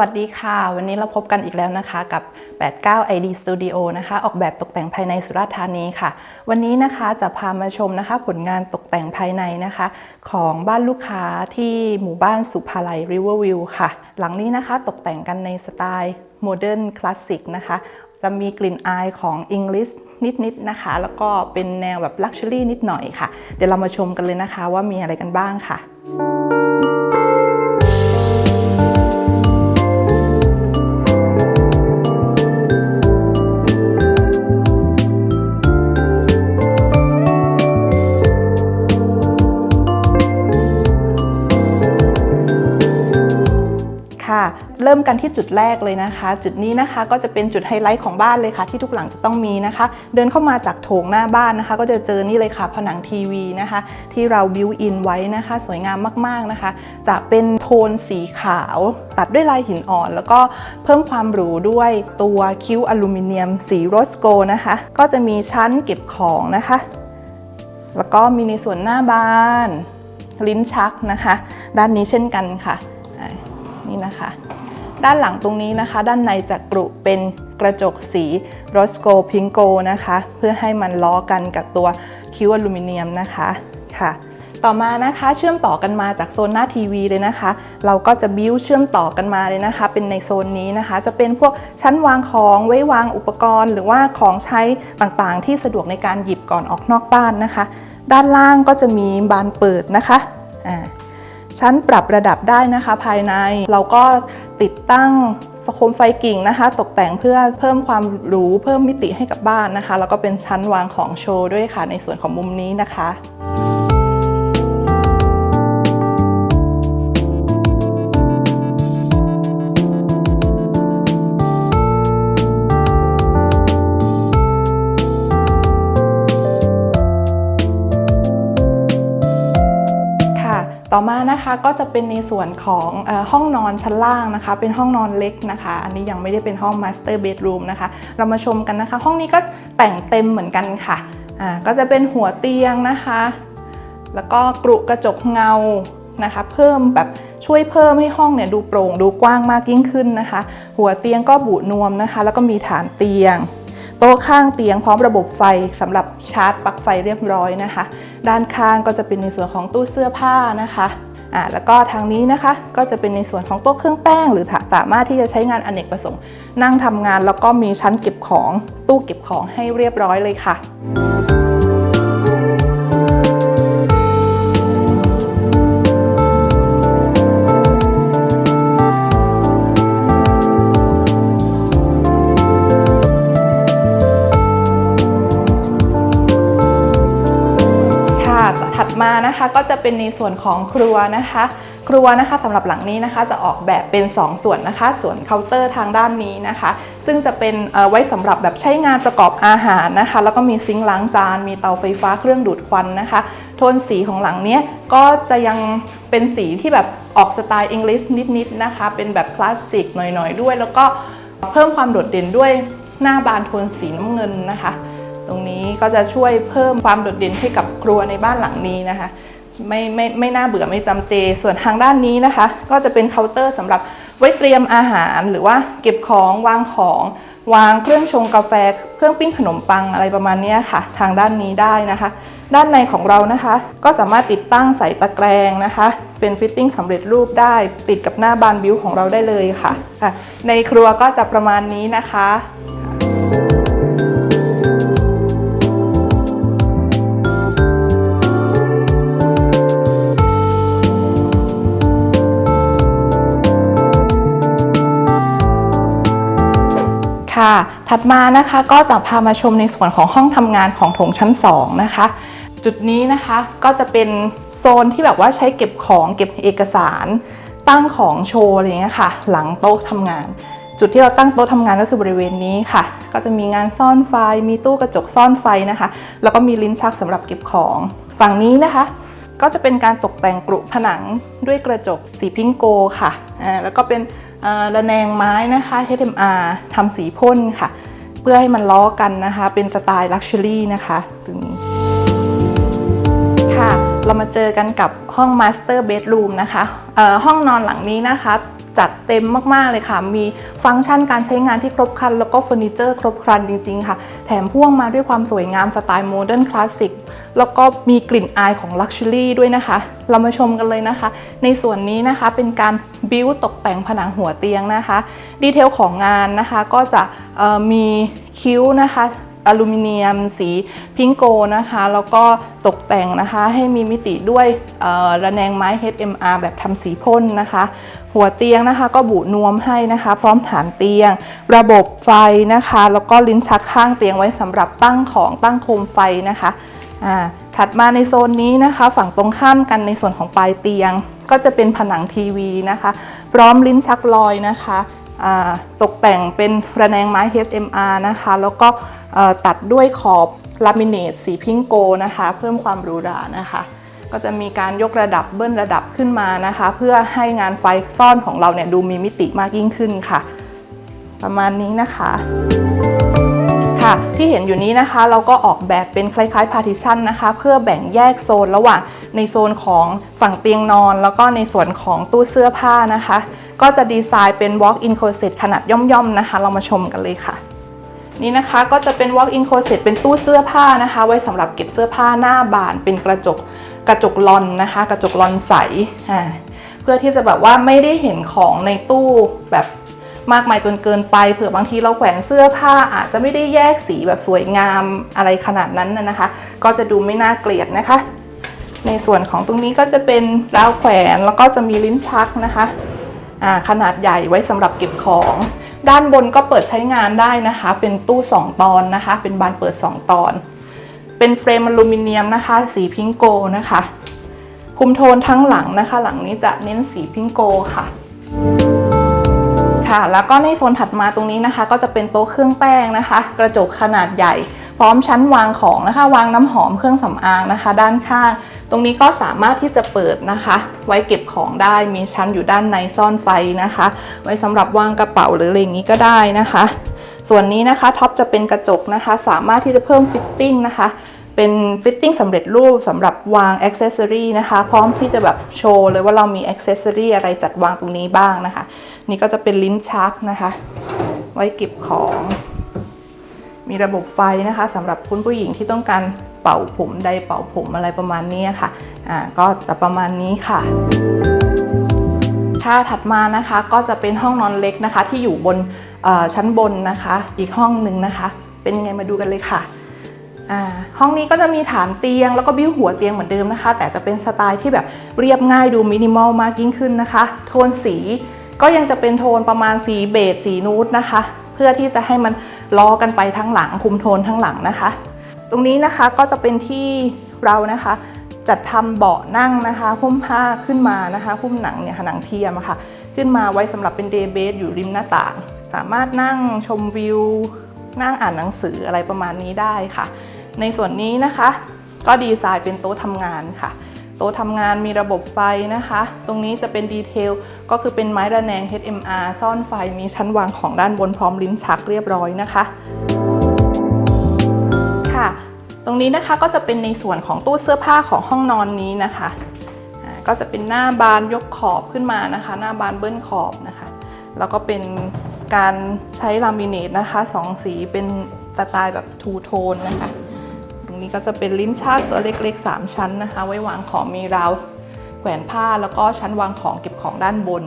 วัสดีค่ะ วันนี้เราพบกันอีกแล้วนะคะกับ 89 ID Studio นะคะ ออกแบบตกแต่งภายในสุราษฎร์ธานีค่ะ วันนี้นะคะจะพามาชมนะคะ ผลงานตกแต่งภายในนะคะ ของบ้านลูกค้าที่หมู่บ้านสุภาลัย Riverview ค่ะ หลังนี้นะคะตกแต่งกันในสไตล์โมเดิร์นคลาสสิกนะคะ จะมีกลิ่นอายของ English นิดๆนะคะ แล้วก็เป็นแนวแบบ Luxury นิดหน่อยค่ะ เดี๋ยวเรามาชมกันเลยนะคะว่ามีอะไรกันบ้างค่ะ เริ่มกันที่จุดแรกเลยนะคะ จุดนี้นะคะก็จะเป็นจุดไฮไลท์ของบ้านเลยค่ะ ที่ทุกหลังจะต้องมีนะคะ เดินเข้ามาจากโถงหน้าบ้านนะคะ ก็จะเจอนี่เลยค่ะ ผนังทีวีนะคะ ที่เราบิวอินไว้นะคะ สวยงามมากๆนะคะ จะเป็นโทนสีขาว ตัดด้วยลายหินอ่อน แล้วก็เพิ่มความหรูด้วยตัวคิ้วอลูมิเนียม สีโรสโกนะคะ ก็จะมีชั้นเก็บของนะคะ แล้วก็มีในส่วนหน้าบ้านลิ้นชักนะคะ ด้านนี้เช่นกันค่ะนี่นะคะ ด้านหลังตรงนี้นะคะ ด้านในจะกรุเป็นกระจกสีโรสโกพิงโกนะคะ เพื่อให้มันล้อกันกับตัวคิวอลูมิเนียมนะคะค่ะ ต่อมานะคะเชื่อมต่อกันมาจากโซนหน้าทีวีเลยนะคะ เราก็จะบิ้วเชื่อมต่อกันมาเลยนะคะ เป็นในโซนนี้นะคะ จะเป็นพวกชั้นวางของไว้วางอุปกรณ์ หรือว่าของใช้ต่างๆ ที่สะดวกในการหยิบก่อนออกนอกบ้านนะคะ ด้านล่างก็จะมีบานเปิดนะคะอ่าชั้นปรับระดับได้นะคะภายในเราก็ ติดตั้งโคมไฟกิ่งนะคะ ตกแต่งเพื่อเพิ่มความหรูเพิ่มมิติให้กับบ้านนะคะ แล้วก็เป็นชั้นวางของโชว์ด้วยค่ะในส่วนของมุมนี้นะคะค่ะ ก็จะเป็นในส่วนของอห้องนอนชั้นล่างนะคะ เป็นห้องนอนเล็กนะคะ อันนี้ยังไม่ได้เป็นห้อง Master Bedroom นะคะ เรามาชมกันนะคะ ห้องนี้ก็แต่งเต็มเหมือนกันค่ะอ่าก็จะเป็นหัวเตียงนะคะ แล้วก็กรุกระจกเงานะคะ เพิ่มแบบช่วยเพิ่มให้ห้องเนี่ยดูโปร่งดูกว้างมากยิ่งขึ้นนะคะ หัวเตียงก็บุนวมนะคะ แล้วก็มีฐานเตียงโต๊ะข้างเตียงพร้อมระบบไฟสำหรับชาร์จปลั๊กไฟเรียบร้อยนะคะ ด้านข้างก็จะเป็นในส่วนของตู้เสื้อผ้านะคะ อ่าแล้วก็ทางนี้นะคะก็จะเป็นในส่วนของโต๊ะเครื่องแป้ง หรือสามารถที่จะใช้งานอเนกประสงค์ นั่งทำงานแล้วก็มีชั้นเก็บของตู้เก็บของให้เรียบร้อยเลยค่ะ ถัดมานะคะก็จะเป็นในส่วนของครัวนะคะ ครัวนะคะสำหรับหลังนี้นะคะ จะออกแบบเป็น 2 ส่วนนะคะ ส่วนเคาน์เตอร์ทางด้านนี้นะคะ ซึ่งจะเป็นเอ่อไว้สำหรับแบบใช้งานประกอบอาหารนะคะ แล้วก็มีซิงค์ล้างจาน มีเตาไฟฟ้าเครื่องดูดควันนะคะ โทนสีของหลังเนี้ยก็จะยังเป็นสีที่แบบออกสไตล์อังกฤษนิดๆนะคะ เป็นแบบคลาสสิกหน่อยๆด้วย แล้วก็เพิ่มความโดดเด่นด้วยหน้าบานโทนสีน้ำเงินนะคะ ตรงนี้ ก็จะช่วยเพิ่มความโดดเด่นให้กับครัวในบ้านหลังนี้นะคะไม่ไม่ไม่น่าเบื่อไม่จำเจ ส่วนทางด้านนี้นะคะ ก็จะเป็นเคาน์เตอร์สำหรับไว้เตรียมอาหารหรือว่าเก็บของวางของ วางเครื่องชงกาแฟ เครื่องปิ้งขนมปังอะไรประมาณนี้ค่ะ ทางด้านนี้ได้นะคะ ด้านในของเรานะคะ ก็สามารถติดตั้งใส่ตะแกรงนะคะ เป็นฟิตติ้งสำเร็จรูปได้ ติดกับหน้าบานบิวของเราได้เลยค่ะ ในครัวก็จะประมาณนี้นะคะ ค่ะ ถัดมานะคะก็จะพามาชมในส่วนของห้องทำงานของโถงชั้น 2 นะคะ จุดนี้นะคะก็จะเป็นโซนที่แบบว่าใช้เก็บของเก็บเอกสาร ตั้งของโชว์อะไรเงี้ยค่ะ หลังโต๊ะทำงาน จุดที่เราตั้งโต๊ะทำงานก็คือบริเวณนี้ค่ะ ก็จะมีงานซ่อนไฟ มีตู้กระจกซ่อนไฟนะคะ แล้วก็มีลิ้นชักสำหรับเก็บของ ฝั่งนี้นะคะก็จะเป็นการตกแต่งกรุผนังด้วยกระจกสีพิงโกค่ะ แล้วก็เป็น ระแนงไม้นะคะ HMR ทำสีพ่นค่ะ เพื่อให้มันล้อกันนะคะ เป็นสไตล์ลักชัวรี่นะคะตรงนี้ค่ะ เรามาเจอกันกับห้องมาสเตอร์เบดรูมนะคะห้องนอนหลังนี้นะคะ จัดเต็มมากๆเลยค่ะ มีฟังก์ชันการใช้งานที่ครบครัน แล้วก็เฟอร์นิเจอร์ครบครันจริง ๆ ค่ะ แถมพ่วงมาด้วยความสวยงามสไตล์โมเดิร์นคลาสสิกแล้วก็มีกลิ่นอายของลักชัวรี่ด้วยนะคะ เรามาชมกันเลยนะคะ ในส่วนนี้นะคะเป็นการบิวตกแต่งผนังหัวเตียงนะคะ ดีเทลของงานนะคะก็จะมีคิ้วนะคะ อลูมิเนียม สีพิงโกนะคะ แล้วก็ตกแต่งนะคะให้มีมิติด้วยระแนงไม้ HMR แบบทำสีพ่นนะคะ หัวเตียงนะคะก็บุนวมให้นะคะ พร้อมฐานเตียง ระบบไฟนะคะ แล้วก็ลิ้นชักข้างเตียงไว้สำหรับตั้งของตั้งโคมไฟนะคะถัดมาในโซนนี้นะคะ ฝั่งตรงข้ามกันในส่วนของปลายเตียง ก็จะเป็นผนังทีวีนะคะ พร้อมลิ้นชักลอยนะคะ ตกแต่งเป็นระแนงไม้ HMR นะคะ แล้วก็ตัดด้วยขอบลามิเนตสีพิงโกนะคะ เพิ่มความหรูหรานะคะ ก็จะมีการยกระดับเบิ้ลระดับขึ้นมานะคะ เพื่อให้งานไฟซ่อนของเราเนี่ยดูมีมิติมากยิ่งขึ้นค่ะ ประมาณนี้นะคะค่ะที่เห็นอยู่นี้นะคะเราก็ออกแบบเป็นคล้ายๆ partition นะคะ เพื่อแบ่งแยกโซนระหว่างในโซนของฝั่งเตียงนอน แล้วก็ในส่วนของตู้เสื้อผ้านะคะ ก็จะดีไซน์เป็น walk-in closet ขนาดย่อมๆนะคะ เรามาชมกันเลยค่ะ นี่นะคะก็จะเป็น walk-in closet เป็นตู้เสื้อผ้านะคะ ไว้สำหรับเก็บเสื้อผ้าหน้าบาน เป็นกระจกกระจกลอนนะคะ กระจกลอนใสอ่าเพื่อที่จะแบบว่าไม่ได้เห็นของในตู้แบบมากมายจนเกินไปเผื่อบางทีเราแขวนเสื้อผ้าอาจจะไม่ได้แยกสีแบบสวยงามอะไรขนาดนั้นนะคะ ก็จะดูไม่น่าเกลียดนะคะ ในส่วนของตรงนี้ก็จะเป็นราวแขวนแล้วก็จะมีลิ้นชักนะคะ ขนาดใหญ่ไว้สำหรับเก็บของ ด้านบนก็เปิดใช้งานได้นะคะ เป็นตู้ 2 ตอนนะคะ เป็นบานเปิด 2 ตอน เป็นเฟรมอลูมิเนียมนะคะ สีพิงโกนะคะ คุมโทนทั้งหลังนะคะ หลังนี้จะเน้นสีพิงโกค่ะค่ะ แล้วก็ในโซนถัดมาตรงนี้นะคะ ก็จะเป็นโต๊ะเครื่องแป้งนะคะ กระจกขนาดใหญ่ พร้อมชั้นวางของนะคะ วางน้ำหอมเครื่องสำอางนะคะ ด้านข้าง ตรงนี้ก็สามารถที่จะเปิดนะคะ ไว้เก็บของได้มีชั้นอยู่ด้านในซ่อนไฟนะคะ ไว้สำหรับวางกระเป๋าหรืออะไรอย่างนี้ก็ได้นะคะ ส่วนนี้นะคะท็อปจะเป็นกระจกนะคะ สามารถที่จะเพิ่มฟิตติ้งนะคะเป็นฟิตติ้งสำเร็จรูปสำหรับวางอ็อกเซสซอรีนะคะ พร้อมที่จะแบบโชว์เลยว่าเรามีอ็อกเซสซอรีอะไรจัดวางตรงนี้บ้างนะคะ นี่ก็จะเป็นลิ้นชักนะคะ ไว้เก็บของ มีระบบไฟนะคะสำหรับคุณผู้หญิงที่ต้องการ เป่าผมไดเป่าผมอะไรประมาณนี้ค่ะอ่าก็จะประมาณนี้ค่ะค่ะถัดมานะคะก็จะเป็นห้องนอนเล็กนะคะ ที่อยู่บนชั้นบนนะคะ อีกห้องหนึ่งนะคะ เป็นยังไงมาดูกันเลยค่ะอ่าห้องนี้ก็จะมีฐานเตียงแล้วก็บิ้วหัวเตียงเหมือนเดิมนะคะ แต่จะเป็นสไตล์ที่แบบเรียบง่ายดูมินิมอลมากยิ่งขึ้นนะคะ โทนสีก็ยังจะเป็นโทนประมาณสีเบจสีนูดนะคะ เพื่อที่จะให้มันล้อกันไปทั้งหลังคุมโทนทั้งหลังนะคะ ตรงนี้นะคะก็จะเป็นที่เรานะคะ จัดทำเบาะนั่งนะคะพุ่มผ้าขึ้นมานะคะพุ่มหนังเนี่ยหนังเทียมะค่ะ ขึ้นมาไว้สำหรับเป็นเดย์เบสอยู่ริมหน้าต่าง สามารถนั่งชมวิว นั่งอ่านหนังสืออะไรประมาณนี้ได้ค่ะ ในส่วนนี้นะคะ ก็ดีไซน์เป็นโต๊ะทำงานค่ะโต๊ะทำงานมีระบบไฟนะคะ ตรงนี้จะเป็นดีเทล ก็คือเป็นไม้ระแนง HMR ซ่อนไฟมีชั้นวางของด้านบนพร้อมลิ้นชักเรียบร้อยนะคะ ตรงนี้นะคะก็จะเป็นในส่วนของตู้เสื้อผ้าของห้องนอนนี้นะคะก็จะเป็นหน้าบานยกขอบขึ้นมานะคะ หน้าบานเบิ้ลขอบนะคะ แล้วก็เป็นการใช้ลามิเนตนะคะสองสีเป็นสไตล์แบบทูโทนนะคะ ตรงนี้ก็จะเป็นลิ้นชักตัวเล็กๆ 3 ชั้นนะคะ ไว้วางของมีราวแขวนผ้าแล้วก็ชั้นวางของเก็บของด้านบน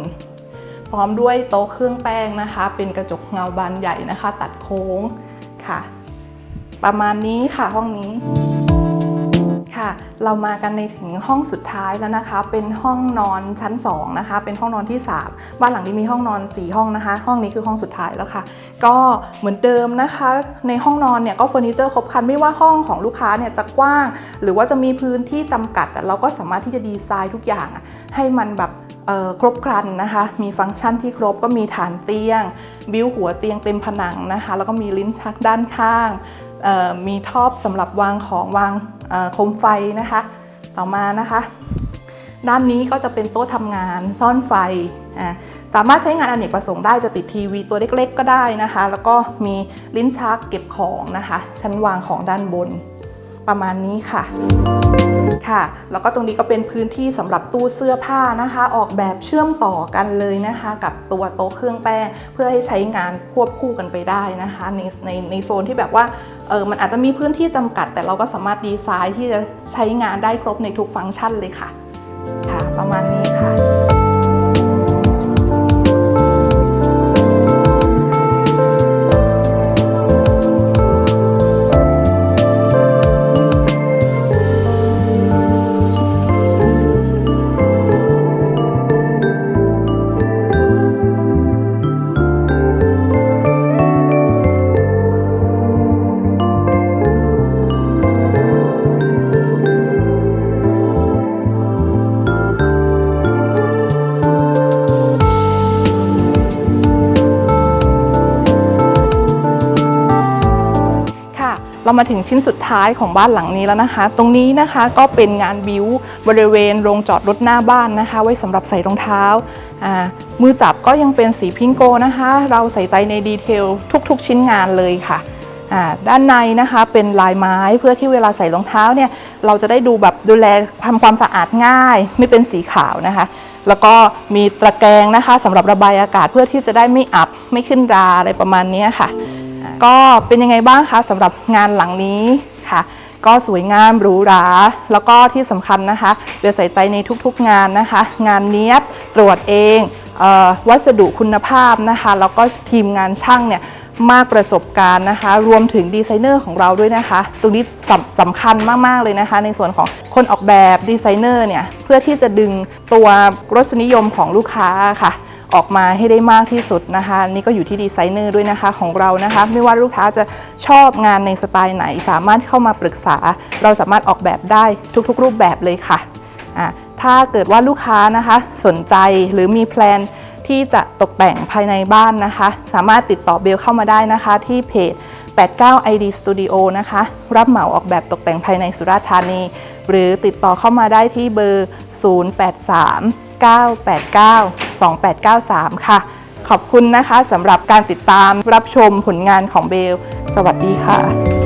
พร้อมด้วยโต๊ะเครื่องแป้งนะคะ เป็นกระจกเงาบานใหญ่นะคะ ตัดโค้งค่ะ ประมาณนี้ค่ะห้องนี้ค่ะเรามากันในถึงห้องสุดท้ายแล้วนะคะ เป็นห้องนอนชั้น 2 นะคะ เป็นห้องนอนที่ 3 บ้านหลังนี้มีห้องนอน 4 ห้องนะคะ ห้องนี้คือห้องสุดท้ายแล้วค่ะ ก็เหมือนเดิมนะคะ ในห้องนอนเนี่ยก็เฟอร์นิเจอร์ครบครันไม่ว่าห้องของลูกค้าเนี่ยจะกว้าง หรือว่าจะมีพื้นที่จำกัดเราก็สามารถที่จะดีไซน์ทุกอย่าง ให้มันแบบครบครันนะคะ มีฟังก์ชันที่ครบก็มีฐานเตียง บิวหัวเตียงเต็มผนังนะคะ แล้วก็มีลิ้นชักด้านข้าง มีท็อปสำหรับวางของวางโคมไฟนะคะ ต่อมานะคะ ด้านนี้ก็จะเป็นโต๊ะทำงานซ่อนไฟ สามารถใช้งานอเนกประสงค์ได้จะติดทีวีตัวเล็กๆก็ได้นะคะ แล้วก็มีลิ้นชักเก็บของนะคะ ชั้นวางของด้านบนประมาณนี้ค่ะค่ะ แล้วก็ตรงนี้ก็เป็นพื้นที่สำหรับตู้เสื้อผ้านะคะ ออกแบบเชื่อมต่อกันเลยนะคะ กับตัวโต๊ะเครื่องแป้งเพื่อให้ใช้งานควบคู่กันไปได้นะคะ ในในในโซนที่แบบว่า เออมันอาจจะมีพื้นที่จำกัด แต่เราก็สามารถดีไซน์ที่จะใช้งานได้ครบในทุกฟังก์ชันเลยค่ะ ค่ะ ประมาณนี้ค่ะ มาถึงชิ้นสุดท้ายของบ้านหลังนี้แล้วนะคะ ตรงนี้นะคะก็เป็นงานบิวบริเวณโรงจอดรถหน้าบ้านนะคะ ไว้สำหรับใส่รองเท้ามือจับก็ยังเป็นสีพิงโกนะคะ เราใส่ใจในดีเทลทุกๆ ชิ้นงานเลยค่ะด้านในนะคะเป็นลายไม้เพื่อที่เวลาใส่รองเท้าเนี่ยเราจะได้ดูแบบดูแลความความสะอาดง่าย ไม่เป็นสีขาวนะคะ แล้วก็มีตะแกรงนะคะสำหรับระบายอากาศเพื่อที่จะได้ไม่อับไม่ขึ้นราอะไรประมาณนี้ค่ะ ก็เป็นยังไงบ้างคะสำหรับงานหลังนี้ค่ะ ก็สวยงามหรูหรา แล้วก็ที่สำคัญนะคะเบลใส่ใจในทุกๆงานนะคะ งานเนี้ยบตรวจเองเออวัสดุคุณภาพนะคะ แล้วก็ทีมงานช่างเนี่ยมากประสบการณ์นะคะ รวมถึงดีไซเนอร์ของเราด้วยนะคะ ตรงนี้สำสำคัญมาก ๆ เลยนะคะ ในส่วนของคนออกแบบดีไซเนอร์เนี่ย เพื่อที่จะดึงตัวรสนิยมของลูกค้าค่ะ ออกมาให้ได้มากที่สุดนะคะนี่ก็อยู่ที่ดีไซเนอร์ด้วยนะคะของเรานะคะ ไม่ว่าลูกค้าจะชอบงานในสไตล์ไหน สามารถเข้ามาปรึกษา เราสามารถออกแบบได้ทุกๆ รูปแบบเลยค่ะะถ้าเกิดว่าลูกค้านะคะสนใจหรือมีแพลนที่จะตกแต่งภายในบ้านนะคะ สามารถติดต่อเบลเข้ามาได้นะคะ ที่เพจ 89 ID Studio นะคะ รับเหมาออกแบบตกแต่งภายในสุราษฎร์ธานี หรือติดต่อเข้ามาได้ที่เบอร์ 083 989 2893 ค่ะ ขอบคุณนะคะสำหรับการติดตามรับชมผลงานของเบล สวัสดีค่ะ